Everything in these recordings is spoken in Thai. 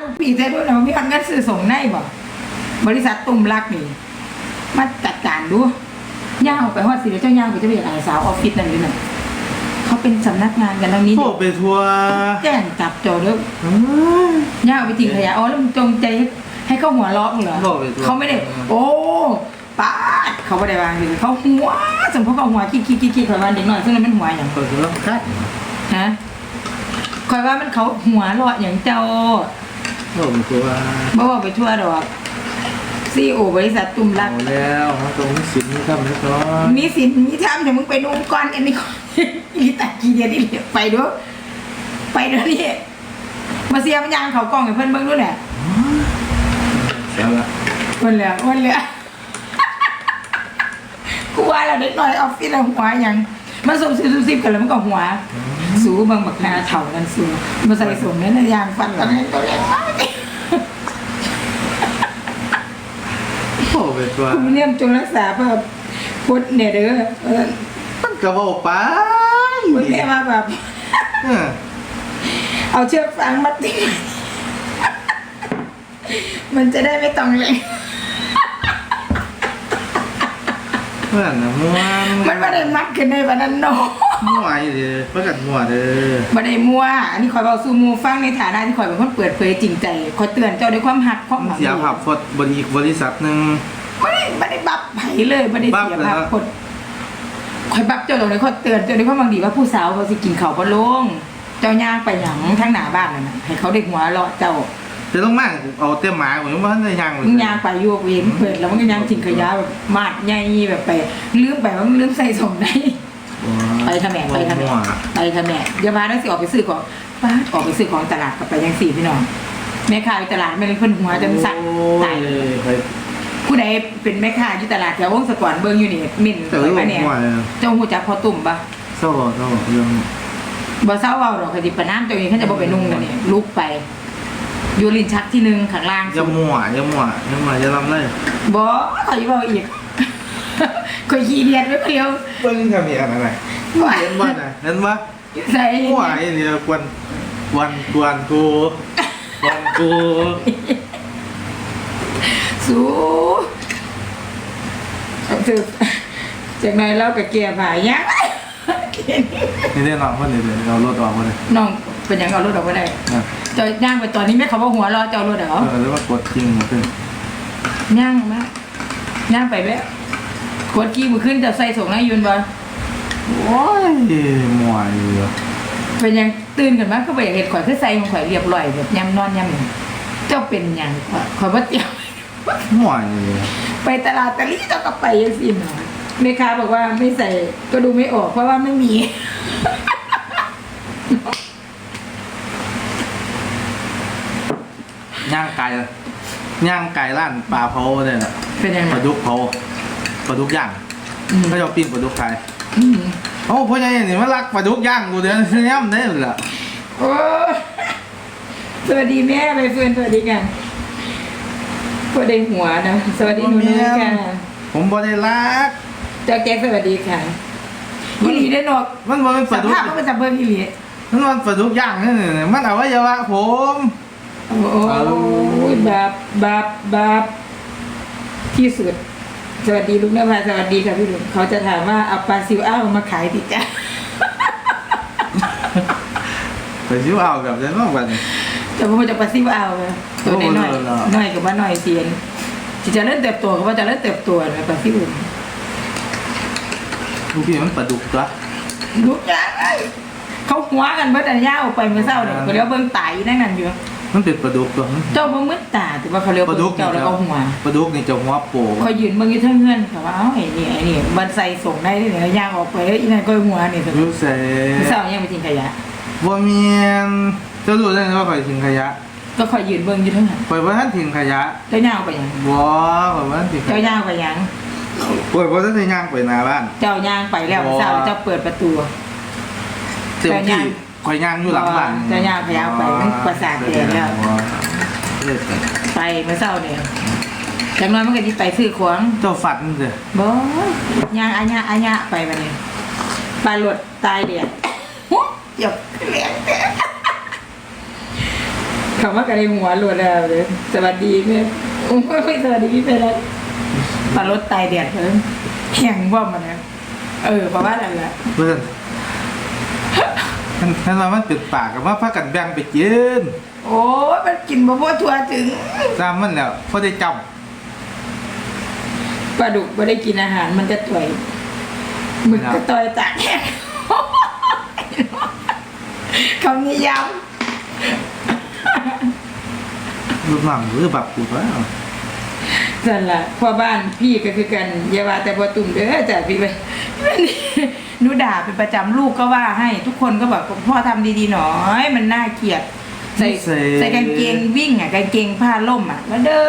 ลูกปีใจด้วยนะว่ามีคนงั้นซื้อส่งได้บ่บริษัทตุ่มรักนี่มาจัดการดูย่างออกไปฮอดสิเดี๋ยวเจ้าย่างไปจะไปอะไรสาวออฟฟิศนั่นนี่น่ะเขาเป็นสำนักงานกันแล้วนี้โทรไปทัวร์แจ้งจับโจเด้อเอ้ยย่างเอาไปทิ้งขยะอ๋อแล้วมึงจงใจให้เขาหัวเราะมึงเหรอบอกไปตัวเขาไม่ได้ โอ้ป้าดเขาไม่ได้วางสิเขาหัวสมมติเขาหัวคิกคิกคิกคิกคอยว่าเด็กน้อยซึ่งมันเป็นหัวอย่าง เปิดแล้วคัดฮะคอยว่ามันเขาหัวเราะอย่างเจ้า โทรไปทัวร์บ่บอกไปทั่วดอกซีโอบริษัทตุ่มรัเอากแล้วเขาตรงนี้สินนี่ทำนี่ก่อนมีสินมีทำเดี๋ยวมึงไปดูก่อนอันนี้ก่อนอีตากีเดียนี่ไปดูไปเดี๋ยวนี้มาเสียมันยางเขากล้องให้เพื่อนเบิ่งด้วยแหละเสียละวันเหลือวันเหลือกูว่าแล้วเด็กน้อยออฟฟิศเราหัวหยังมันส่งซิบซิบกันแล้วมันก็หัว สูบางบักหาเถ่ากันสูมาใส่ส่งเนี่ยนะยางฟันกันให้ตัวเล็กมากโทรไปทัวคุณเลี่ยมจงรักษาเพื่อพุทธเนี่ยเด้อเออมันกระบอกไปพุทธเนี่ยมาแบบเอาเชือกฟางมัดติมันจะได้ไม่ต้องเลยเพื่อนนะม่วนมันไม่ได้มัดกันในวันนั้นเนาะ มั่วอีเด้อเพื่อนกันมั่วเด้อไม่ได้มัวอันนี้คอยเบาสู่หมูฟังในฐานะที่คอยเป็นคนเปิดเผยจริงใจคอยเตือนเจ้าด้วยความหักความหมันวังเสียภาพพจน์บริบริษัทหนึ่งไม่ได้ไม่ได้บับไผเลยไม่ได้เสียบับเหรอ ภาพคนคอยบับเจ้าตรงนี้คอยเตือนเจ้าด้วยความหวังดีว่าผู้สาวเขาสิกินเขาวบ่ลง เจ้าย่างไปหยังทั้งหน้าบ้านนั่นน่ะให้เขาได้หัวเราะเจ้าจะต้องมั่งเอาเต็มหมาผมยังว่าท่านจะยังเลยมึงยางไปโยกเว้นเปิดแล้วมันก็ยางทิ้งขยะแบบมาดใหญ่แบบไปลืมไปว่ามึงลืมใส่ส่งได้ ไปทำแหม่ไปทำแหม่มั่วไปทำแหม่เดี๋ยวมาได้สิออกไปซื้อของป้าดออกไปซื้อของตลาดกับไปยังสี่พี่น้องแม่ค้าอยู่ตลาดไม่ได้เพิ่นหัวจนสั่นตายโอ้ไปผู้ใดเป็นแม่ค้าอยู่ตลาดแถววงสะกอนเบิ่งอยู่นี่มินแต่ไปว่ามาเนี่ยมั่วเลยเจ้าหูจักพอตุ่มปะเศร้าเศร้าเรื่องบ่เศร้าเว้าดอกคดีปะน้ำเจ้านี้เขาจะบ่ไปนุ่งแล้วนี่ลุกไปอยู่ลิ้นชักที่หนึ่งข้างล่างอย่ามั่วอย่ามั่วอย่ามั่วอย่าลำเลยบ่เขาอยู่เว้าอีกคอยขี้เดียดไว้เพียวเพิ่งทำอย่างอะไร เห็นว่าไงเห็นว่าใส่มั่วไอ้เนี่ยกวนกวนกวนกูกวนกูสูเอาถือจากนั้นเราก็เกียร์ผ่ายังนี่ได้น้องคนนี้เลยเราลดออกมาเลยน้องเป็นหยังเอารถออกมาได้นะเจะย่างไปตอนนี้แม่เขาบอกหัวเรอเจ้ารถเหรอเออแล้วว่ากดจริงหมดเลยย่างมาย่างไปแม่กดกี้มือขึ้นจะใส่ส่งนายยุนบ่ โอ้ยมั่วอยู่เป็นหยังตื่นกันมาก็ไปอยากเห็ดข่อยคือใส่ของข่อยเรียบร้อยแบบยำนอนยำหยังเจ้าเป็นหยังข่อยข่อยว่าเตี้ยวมั่วอยู่ไปตลาดตะลี่เจ้าก็ไปยังสิหนอแม่ค้าบอกว่าไม่ใส่ก็ดูไม่ออกเพราะว่าไม่มี ย่างไก่ย่างไก่ร้านปลาเผาเนี่ยแหละเป็นยังไงปลาดุกเผาปลาดุกย่างอืมเขาจะปิ้งปลาดุกขายอืม โอ้พ่อใหญ่นี่มันรักปลาดุกย่างกูเดี๋ยวนี้ย่ำได้เลยล่ะโอ้สวัสดีแม่ไปเฟื่อนสวัสดีกันพอได้หัวนะสวัสดีหนูนุ้ยค่ะผมบ่ได้รักเจ้าแก๊กสวัสดีค่ะอีหลีได้หนอกมันบ่เป็นปสัลามดุกภาพมันเป็นสัมเบิงอีหลีมันมันปลาดุกย่างนี่นี่มันเอาไว้เยาวะผมโอ้ยบาปบาปบาปที่สุด สวัสดีลุงนภาสวัสดีค่ะพี่ลุงเขาจะถามว่าเอาปลาซิวอ้าวมาขายดิจ้ะไปซิวเอากับเดี๋ยวมาวันนี้จะพูดจะปลาซิวอ้าวไหมตัวน้อยโอ้โหๆน้อยกับว่าน้อยเสียนที่จะเริ่มเติบโตกับว่าจะเริ่มเติบโตนะปลาซิวลูกพี่มันปลาดุกตัวลูกยางไอ้เขาหัวกันเบิดอันย่าออกไปเมื่อเช้าเนี่ยเขาเรียกว่าเบิ้งตายนั่นนั่นอยู่ มันเป็นปลาดุกตัวเจ้าเบิ้งมืดตาถือว่าเขาเรียกปลาดุกเจ้าแล้วก็หัวปลาดุกนี่จะหัวโปกเขายืนเบิ้งอยู่เทิงเงื่อนเขาว่าเอ้าไอ้นี่ไอ้นี่บันใส่ส่งได้ที่ไหนย่างออกไปแล้วอีนั่นก็หัวนี่เถอะรู้เสเมื่อเช้ายังไปทิ้งขยะบ่เมียนเจะรู้ได้ไงว่าข่อยทิ้งขยะ ก็คอยยืนเบิ้งอยู่เทิงหันข่อยบ่ทันทิ้งขยะเจ้าย่างออกไปหยังบ่ข่อยบ่ทันทิ้งขเจ้ายะย่างออกไปหยังข่อยบ่ทันได้ย่างไปหน้าบ้านเจ้าย่างไปแล้วอ๋อเช้าเจ้าเปิดประตู เต็มเจ้าย่าที่ง ข่อยย่างอยู่หลังบ้านเจ้าย่างขยะไปมันประสาทแตกแล้วเลิกกันไปเมื่อเช้าเนี่ยจังน้อยมันก็ที่ไปซื้อของเจ้าฝันเด้อบ่ย่างอาญะอาญะไปมาเนี่ยปลาหลดตายเดียดหยบแหลงแตกขคำว่ากระไดหัวหลุดแล้วเลยสวัสดีแม่โอ้ยสวัสดีพี่เพชรปลารถตายแดดเพิ่มแข็งว่ามันนะเออเพราะว่าอะไรล่ะเพื่อน ท่านท่านว่ามันปิดปากกับว่าพากันแบ่งไปกินโอ้ยมันกินบะพวทัวถึงตามมันแล้วพอได้จปลาดุกไม่ได้กินอาหารมันจะต่อยหมึกก็ต่อยตากแห้งคำนี้ย้ำรูปหลังหรือแบบกูว่าำนั่นล่ะพ่อบ้านพี่ก็คือกันอย่าว่าแต่พอตุ่มเด้อจ้ะพี่ไปห นูด่าเป็นประจำลูกก็ว่าให้ทุกคนก็บอกพ่อทำดีๆหน่อย มันน่าเกลียดใส่ ใส่กางเกงวิ่งอะกางเกงผ้าล่มอะแล้วเดิ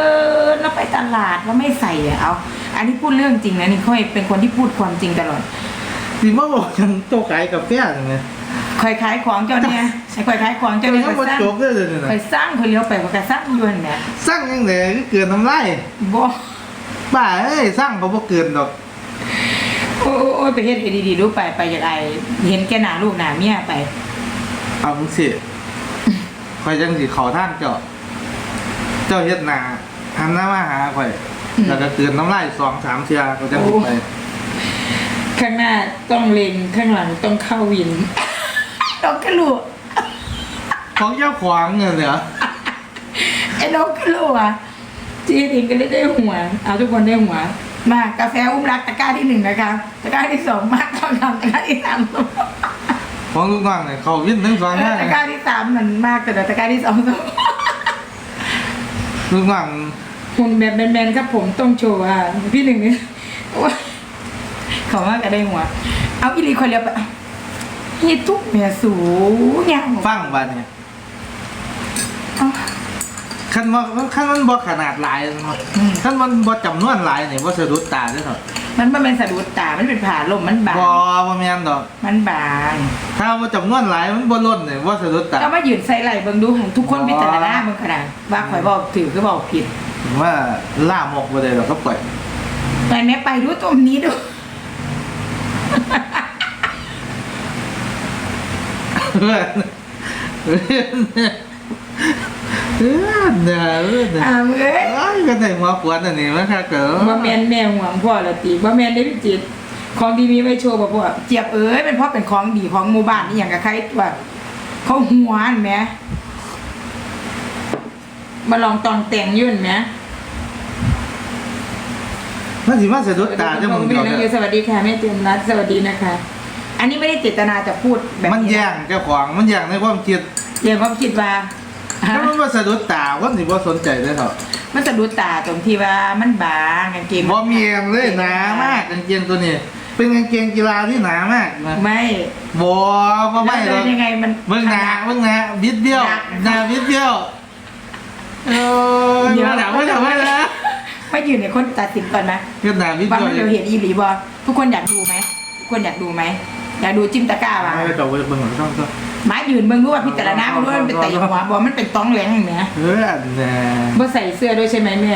นแล้วไปตลาดแล้วไม่ใส่อะเอา อันนี้พูดเรื่องจริงนะนี่ค่อยเป็นคนที่พูดความจริงตลอดที่มาบอกยังโต๊ะขายกาแฟยังไงคอยขายของเจ้าเนี่ยไอ้คอยขายของเจ้าเจ้าเนี่ยยังคอยมาสร้างจบได้เลยนะคอยสร้างคอยเลี้ยวไปคอยสร้างอยวนเนี่ยสร้างยังไงก็เกินน้ำลายบ่ บ้าเอ้ยสร้างเขาบ่เกินดอก โอ้โอ้โอ้ยไปเฮ็ดให้ดีๆดูไปไปจากไอเห็นแกหน้าลูกหน้าเมียไป เอามึงสิคอยจังสิเขาท่านเจ้า เจ้าเฮ็ดหนาหันหน้ามาหาข่อย อืม แล้วก็เตือนน้ำลายสองสามเทียเขาจังสิไป ข้างหน้าต้องเล็งข้างหลังต้องเข้าวินน้องกระลูกของเจ้าขวางเงินเหรอไอ้น้องกระลูกอะจีดิงก็เลยได้หัว เอาทุกคนได้หัว มากาแฟอุ้มรักตะกร้าที่หนึ่งนะคะตะกร้าที่สองมากเท่าทำตะกร้าที่สามของลูกน้องเนี่ยเขาวิ่งทั้งสองเอห้าอตะกร้าที่สามมันมากแต่ตะกร้าที่สองลูกน้องหุ่นแบบแมนๆครับผมต้องโชว์อะพี่หนึ่งนี่ว่าเขามากก็ได้หัว เอาอีหลีคนเดียวไปเฮียทุกเมียสูงยังฟังบ้านเนี่ยเอา ขั้นว่าขั้นมันบ่ขนาดหลายเนาะอืมขั้นมันบ่จำนวนหลายเนี่ยบ่สะดุดตาเด้อเถอะมันมันเป็นสะดุดตา มันเป็นผ่าลมมันบางบ่บ่แม่นดอก มันบาง ถ้าบ่จำนวนหลายมันบ่ล้นเนี่ยบ่สะดุดตาก็มายืนใส่ไหลเบิ่งดูให้ทุกคนพิจารณาเบิ่งขนาดว่าข่อยบอกถือก็บอกผิดผมว่าล่ามกบ่ได้ดอกก็ปล่อยไปแม่ไปดูตรงนี้ดูเพื่อน เพื่อนเพื่อนเนี่ยเพื่อนเนี่ยอ่าเอ้ยเอ้ยก็ได้หัวขวดอันนี้มันค่ะเก๋อว่าแมนแม่ห่วงพ่อละตีว่าแมนได้พิจิตรของดีมีไว้โชว์บ่พ่อเจี๊ยบเอ้ยเป็นเพราะเป็นของดีของหมู่บ้านนี่อย่างกับใครว่าเขาหัวเห็นไหมมาลองตองแต่งอยุ่นไหมมันสิมาสะดุดตาจังมึงแม่เดียวน้องเอเนี่ยสวัสดีค่ะแม่เตรียมรัตสวัสดีนะคะ อันนี้ไม่ได้เจตนาจะพูดแบบมันแย่งเจ้าของมันแย่งในความคิดเรียนความคิดว่า ถ้ามันมาสะดุดตาคนสิบ่สนใจเด้อเถอะมันสะดุดตาตรงที่ว่ามันบางกางเกงบ่มีเอ็มเลยหนามากกางเกงตัวนี้ เป็นกางเกงกีฬาที่หนามากนะไม่บ่บ่ไม่หรแล้อวกยังไงมันเบิ่งหน้าเบิ่งหน้าบิดเบี้ยวหนักหน้าบิดเบี้ยวเออเดี๋ยวมาหนามาหนามาหนาไม่อยู่ในคนตัดสินก่อนนะเฮ็ดหน้าบิดว่าเบี้ยวมันเดี๋ยวเห็นอีหลีบอทุกคนอยากดูไหมทุกคนอยากดูไหมอยากดูจิ้มตะกร้าว่ะไม่ต้องไปเบิ่งหรอกต้องต้อง หมายืนเบิ่งรู้ว่าพิจารณามันรู้ว่ามันเป็นไตหัวบอมันเป็นต้องแหลงอย่างเนี้ยเอออันน่ะบ่ใส่เสื้อด้วยใช่ไหมแม่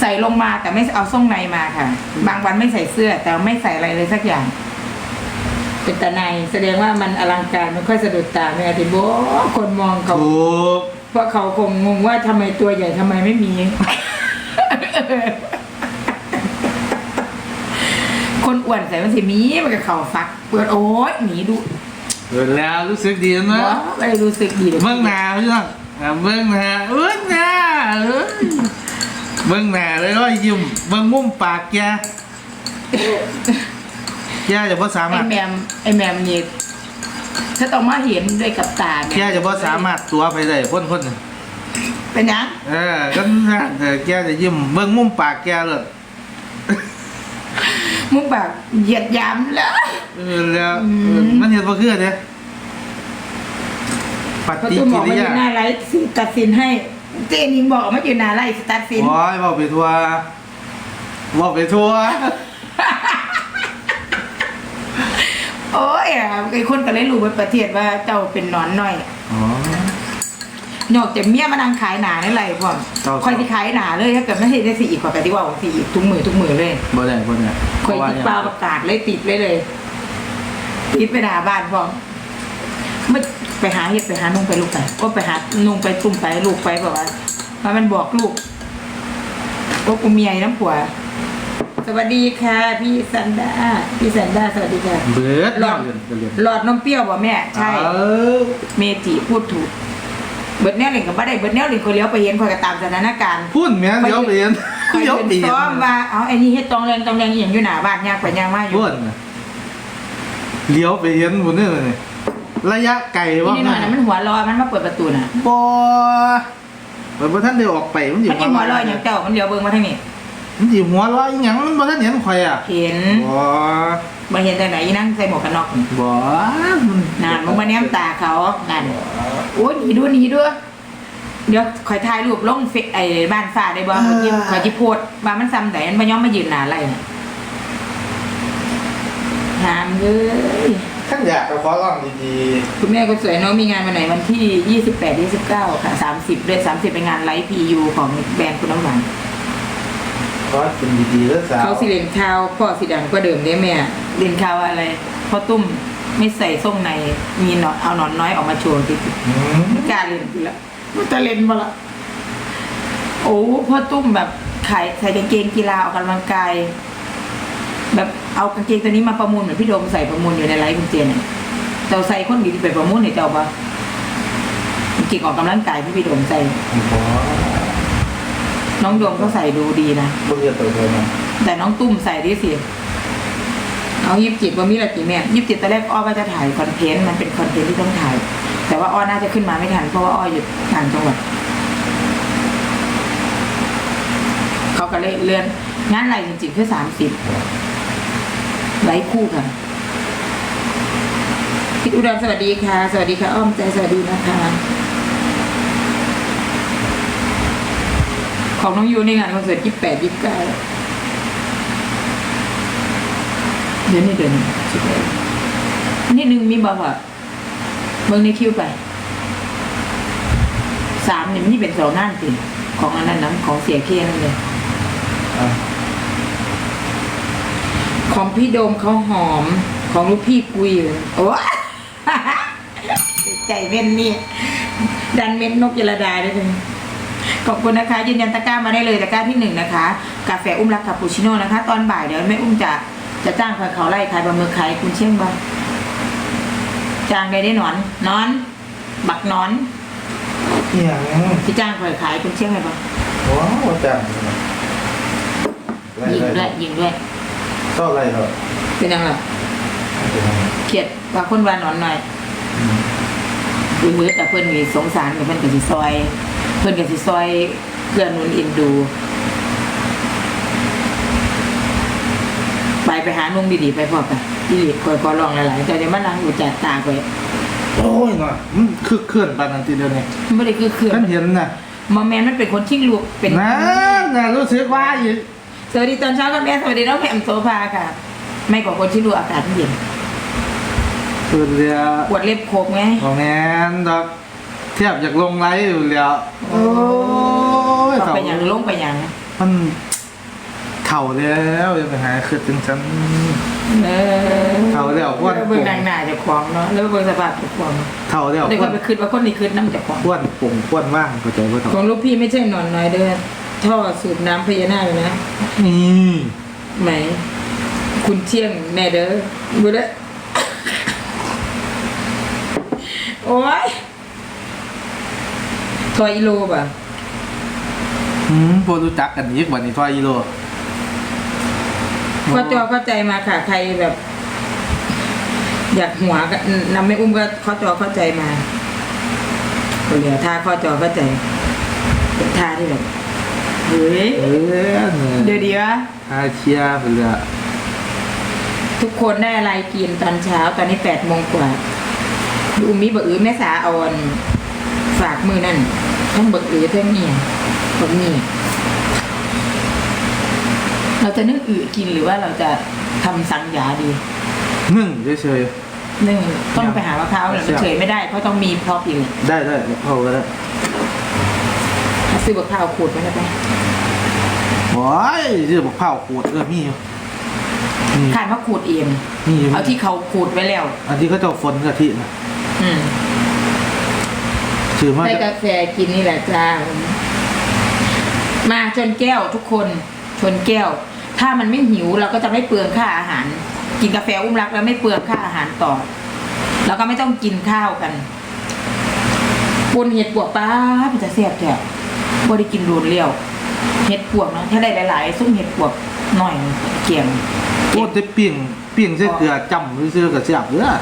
ใส่ลงมาแต่ไม่เอาส่งในมาค่ะ บางวันไม่ใส่เสื้อแต่ไม่ใส่อะไรเลยสักอย่าง เป็นตาในแสดงว่ามันอลังการมันค่อยสะดุดตาแม่ที่โบคนมองเขาถูกเพราะเขาคงงงว่าทำไมตัวใหญ่ทำไมไม่มี คนอ้วนใส่มันสิมีมันก็เข่าฟัก เปิดโอ้ยหนีดู เกิดแล้วรู้สึกดีนะบ่ไม่ได้รู้สึกดีเลยเบิ่งหน้าพี่น้องอะเบิ่งหน้าเบิ่งหน้าเอ้ยเบิ่งหน้าเลยร้อยยิ้มเบิ่งมุมปากแกแกจะบ่สาไอ้มารถแมมไอ้แมมนี่ถ้าต้องมาเห็นด้วยกับตาแกจะบ่สามารถตัวไปได้คนคนหนึ่งเป็นยัง เออก็น่าเออแกจะยิ้มเบิ่งมุมปากแกเลย มุกแบบเหยียดหยามแล้ว เออแล้วอืม เออมันเห็นบ่คือเด้ปเขาฏิตุ้มบกิอกริว่าอยู่ยาหน้าไลฟ์สิตัดสินให้ เจนิงบอกว่าอยู่หน้าไลฟ์ตัดสิน โอ้ยบอกไปทัวบอกไปทัวโอ้ยอะไอ้คนก็เลยรู้ไปประเทศว่าเจ้าเป็นหนอนน้อย อ๋อ นอกจากเมียมานั่งขายหนาในไรพ่อมเจ้า คอยที่ขายหนาเลยถ้าเกิดไม่เห็นได้สิอีกขอยก็ที่ว่าสิอีกทุกมือทุกมือเลยบ่ได้บ่ได้คอยติดปลาประกาศเลยติดเลยเลยติดไปหน้าบ้านพ่อมมาไปหาเห็ดไปหานุ่งไปลูกไปก็ไปหานุ่งไปตุ่มไปลูกไปบอกว่าว่ามันบอกลูกว่ากูเมียน้ำผัว สวัสดีค่ะ พี่สันดาพี่สันดาสวัสดีค่ะ เบิร์ดหลอดเรียนเรียนหลอดนมเปรี้ยวบ่แม่ ใช่ เออเมจิพูดถูก เบิดแนวหนึ่งกับบ่ได้เบิดแนวหนึ่งคนเลี้ยวไปเห็นคอยก็ตามสถานการณ์พูดแม่นเดี๋ยวเรียนคอยเดี๋ยวเป็นเรียนซ้อมว่าเอาไอ้นี่เฮ็ดตองแรงตองแรงอหย่างอยู่หน้าบ้านยากไปยากมาอยู่พูดน่ะเลี้ยวไปเห็นบุญนี่เลยระยะไกลทีว่านี้หน่อยนะมันหัวรอมันมาเปิดประตูน่ะบอเปิดประท่านเดียวออกไปมันอยู่มันยังหัวรออย่างเจ้ามันเดี๋ยวเบิ่งมาทางนี้มันอยู่หัวเรออีหยังมันบ่ท่านเห็นข่อยอะเห็นบอ บ่เห็นแต่ไหนอีนั่งใส่หมวกกันน็อกนี่บอนานมึงมาแนมตาเขานั่นโอ้ยหนีด้วยหนีด้วยเดี๋ยวคอยถ่ายรูปลงเฟซไอ้บ้านฟ้าได้บ่เมื่อกี้ขอยจิโพดว่ามันซ้ำแต่มันบ่ยอมมายืนหน้าไรน่ะหามเลยท่านอยากไปขอร้องดีคุณแม่ก็สวยเนาะมีงานวันไหนวันที่ 28 29 ค่ะ 30ด้วย30 เป็นงานไลฟ์พียูของแบรนด์คุณน้ำหวาน ๆขอเป็นดีๆแล้วสาวเขาสิเลนข้าวพ่อสิดังก็เดิมได้แม่เลนข้าวอะไรพ่อตุ้มไม่ใส่ส้มในมีหนอนเอาหนอนน้อยออกมาโชว์ติอืมไม่กล้าเล่นกูละมันจะเล่นมาละโอ้พ่อตุ้มแบบขายใส่กางเกงกีฬาออกกำลังกาย แบบเอากางเกงตัวนี้มาประมูลเหมือนพี่โดมใส่ประมูลอยู่ในไลฟ์คุณเจนเนี่ยเจ้าใส่คนดีที่ไปประมูลเนี่ยเจ้าปะกางเกงออกกำลังกายที่พี่โดมใส่ บอ น้องโดมก็ใส่ดูดีนะบ่เรียนตัวเดียวนะแต่น้องตุ้มใส่ดิสิเอายิบจิตว่ามีอะไรกี่แม่ยิบจิตตอนแรกอ้อว่าจะถ่ายคอนเทนต์มันเป็นคอนเทนต์ที่ต้องถ่าย แต่ว่าอ้อน่าจะขึ้นมาไม่ทันเพราะว่าอ้ออยู่ต่างจังหวัดเขาก็เลยเลื่อนงานอะไรจริงๆคือสามสิบไลฟ์คู่กันพี่อุดรสวัสดีค่ะ สวัสดีค่ะ อ้อมใจสวัสดีนะคะ ของน้องยูในงานคอนเสิร์ตยี่แปดยี่เก้าเดือนนี้เดือนนี้สิบเอ็ดอันนี้หนึ่งมีบอกว่าเบิ่งในคิวไปสามเนี่ยมันนี่เป็นสองงานติของอันนั้นนะของเสียเคียนั่นเลยอะของพี่โดมเขาหอมของลูกพี่กุยโอ้ใจเม่นนี่ดันเม่นนกยลดาด้วยกัน ขอบคุณนะคะ ยืนยันตะกร้ามาได้เลยตะกร้าที่หนึ่งนะคะ กาแฟอุ้มรักคาปูชิโน่นะคะ ตอนบ่ายเดี๋ยวแม่อุ้มจะจะจ้างคอยเขาไล่ขายบะหมึกขายคุณเชียงบ่จ้างได้ได้หนอนนอน บักหนอนอีหยังที่จ้างคอยขายคุณเชียงไงบ่ว้าวจังไล่ยิงไล่ด้วยยิงด้วยเท่าไรเหรอเป็นยังไงเขียดว่าคนว่าหนอนหน่อยอือแต่เพื่อนมีสงสารกับเพื่อนกับสิซอย เพื่อนกับสิซอยเพื่อนนุนอินดูไปไปหานุ่งดีๆไปพอกันที่คอยกอลองหลายๆแต่เดี๋ยวมันนั่งอยู่จัดตาไปโอ้ยหน่อยมันคือเคลื่อนปานนั้นทีเดียวนี่มันไม่ได้คือเครื่องท่านเห็นน่ะมอมแมนมันเป็นคนชิงลูกเป็นนะน่ะรู้สึกว่าอยู่สวัสดีตอนเช้ากับแม่สวัสดีน้องแหม่มโซฟาค่ะ ไม่กว่าคนชิงลูกอากาศมันเย็นเปิดเรือปวดเล็บโคกไงของแอนดอก เทียบจากลงไลฟ์อยู่แล้วโอ้ยต่อไปอย่างลงไปอย่างมันเข่าแล้วยังไปหาคือจังฉัน เออเอาแล้วอ้วน เบิ่งนางหน้าเจะควงเนาะแล้วเบิ่งสภาพเจะควงเข่าแล้วเดี๋ยวอ้ก็วนไปคืนว่าคนนี้คืนน้ำเจะควงอ้วนปุ่งอ้วนว่างเข้าใจป่ะของลูกพี่ไม่ใช่หนอนน้อยเด้อท่อสูบน้ำพญานาคเลยนะนี่ไหม คุณเชี่ยงแน่เด้อบุเด้อโอ้ย ทอยอีโลป่ะอืมพอรู้จักกันอีกวันนี้ทอยอีโลเข้าจอเข้าใจมาค่ะ ใครแบบ อยากหัวก็นำไม่อุ้มก็เข้าจอเข้าใจมาคนเหลือท่าเข้าจอเข้าใจเป็นท่าที่แบบเฮ้ยเออเดี๋ยวดีวะอาเชียร์ไปเลยทุกคนได้อะไรกินตอนเช้าตอนนี้แปดโมงกว่าดูมีบะอือแม่สาเอาอัน ฝากมือนั่นทั้งบะอือทั้งเนี่ยบะหมี่เราจะนึ่งอือกินหรือว่าเราจะทำสังยาดีนึ่งเฉยนึ่งต้องไปหามะพร้าวหรือมันเฉยไม่ได้เพราะต้องมีพร็อพอีกๆได้ได้เอาก็ได้ซื้อมะพร้าวขูดไว้นะไปโอ้ยชื่อบอกเผาขูดเออมีอยู่นี่ขาดมะขูดเองมีอยู่เอาที่เขาขูดไว้แล้ว อันที่เขาเจ้าฝนกะทินะอืม คือมาได้กาแฟกินนี่แหละจ้า มาชนแก้วทุกคนชนแก้ว ถ้ามันไม่หิวเราก็จะไม่เปลืองค่าอาหาร กินกาแฟอุ้มรักแล้วไม่เปลืองค่าอาหารต่อ แล้วก็ไม่ต้องกินข้าวกันปนเห็ดปวกป้ามันจะแซ่บแท้บ่ได้กินโดนเลี้ยวเห็ดปวกเนาะถ้าได้หลายๆซุ้มเห็ดปวกหน่อยเกี่ยงโคตรได้ปิ้งปิ้งใส่เกลือจำซื่อๆกับเสียบเด้อ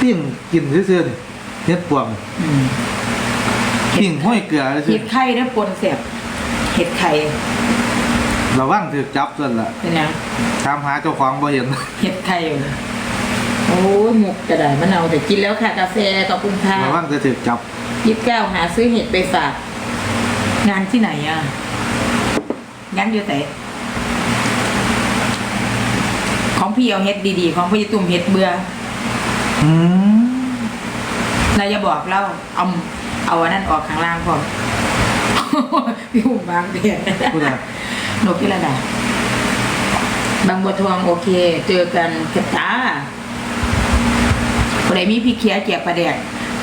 ปิ้งกินซื่อๆนี่เฮ็ดปวงอืม ปิ้งห้อยเกลือซื่เห็อดไข่ได้อปนแซ่บเห็ดไข่ระวังถูกจับส่วนละเป็นยังถามหาเจ้าของบ่เห็นเห็ดไข่อยู่โอ้ยหมกกระดาษมะนาวแต่กินแล้วค่ะกาแฟกับคุณค่ะระวังจะถูกจับยี่สิบเก้าหาซื้อเห็ดไปฝาก งานที่ไหนอะงานอยู่ไหนของพี่เอาเห็ดดีๆ ของพี่ตุ่มเห็ดเบื่ออืมเราจะบอกเล่าเอา เอาอันนั้นออกข้างล่างพอพี่หุ่มบางเดียนพูดอะไรนกพิรดาบางบัวทองโอเค เจอกันกระตาคนไหนมีพริกเคี้ยเกียบประเดก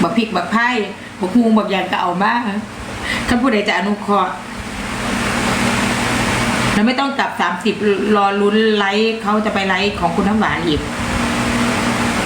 บักพริกบักไผ่บักฮูบักยางก็เอามาถ้าผู้ใดจะอนุเคราะห์แล้วไม่ต้องกลับสามสิบรอลุ้นไลค์เขาจะไปไลค์ของคุณน้ำหวานอีก